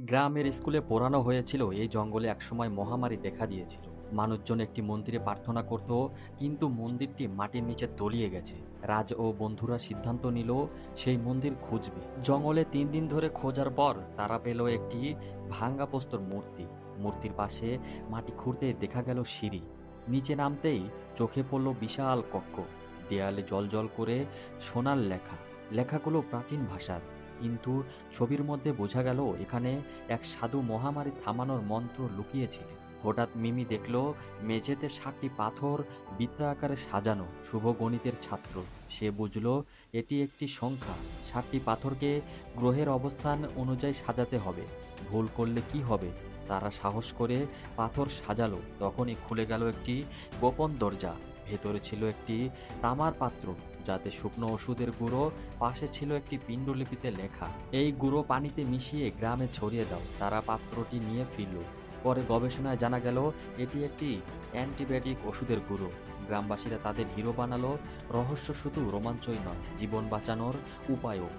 গ্রামের স্কুলে পড়ানো হয়েছিল, এই জঙ্গলে একসময় মহামারী দেখা দিয়েছিল। মানুষজন একটি মন্দিরে প্রার্থনা করত, কিন্তু মন্দিরটি মাটির নিচে তলিয়ে গেছে। রাজ ও বন্ধুরা সিদ্ধান্ত নিল, সেই মন্দির খুঁজবে। জঙ্গলে তিন দিন ধরে খোঁজার পর তারা পেল একটি ভাঙ্গা পোস্তর মূর্তি। মূর্তির পাশে মাটি খুঁড়তে দেখা গেল সিঁড়ি। নিচে নামতেই চোখে পড়ল বিশাল কক্ষ। দেয়ালে জল করে সোনার লেখা। লেখাগুলো প্রাচীন ভাষার। কিন্তু ছবির মধ্যে বোঝা গেল এখানে এক সাধু মহামারী থামানোর মন্ত্র লুকিয়েছিলেন। হঠাৎ মিমি দেখল মেঝেতে ষাটটি পাথর বৃত্ত আকারে সাজানো, শুভ গণিতের ছাত্র। সে বুঝল, এটি একটি সংখ্যা। ষাটটি পাথরকে গ্রহের অবস্থান অনুযায়ী সাজাতে হবে। ভুল করলে কি হবে? তারা সাহস করে পাথর সাজালো। তখনই খুলে গেল একটি গোপন দরজা। ভেতরে ছিল একটি তামার পাত্র, যাতে শুকনো ওষুধের গুঁড়ো, পাশে ছিল একটি পিণ্ডলিপিতে লেখা। এই গুঁড়ো পানিতে মিশিয়ে গ্রামে ছড়িয়ে দাও, তারা পাত্রটি নিয়ে ফিরল। পরে গবেষণায় জানা গেল, এটি একটি অ্যান্টিবায়োটিক ওষুধের গুঁড়ো। গ্রামবাসীরা তাদের হিরো বানালো, রহস্য শুধু রোমাঞ্চই নয়, জীবন বাঁচানোর উপায়ও।